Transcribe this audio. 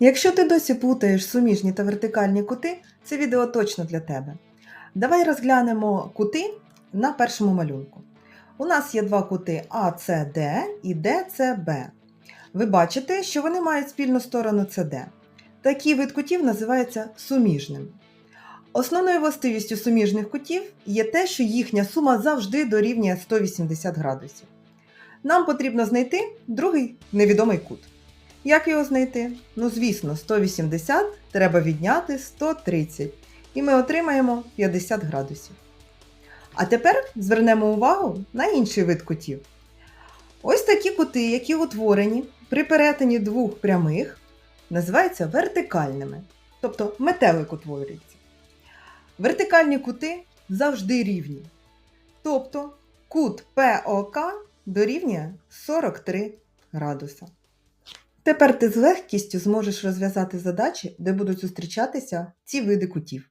Якщо ти досі плутаєш суміжні та вертикальні кути, це відео точно для тебе. Давай розглянемо кути на першому малюнку. У нас є два кути ACD і DCB. Ви бачите, що вони мають спільну сторону CD. Такий вид кутів називається суміжним. Основною властивістю суміжних кутів є те, що їхня сума завжди дорівнює 180 градусів. Нам потрібно знайти другий невідомий кут. Як його знайти? Ну, звісно, 180 треба відняти 130, і ми отримаємо 50 градусів. А тепер звернемо увагу на інший вид кутів. Ось такі кути, які утворені при перетині двох прямих, називаються вертикальними, тобто метелик утворюється. Вертикальні кути завжди рівні. Тобто кут ПОК дорівнює 43 градуса. Тепер ти з легкістю зможеш розв'язати задачі, де будуть зустрічатися ці види кутів.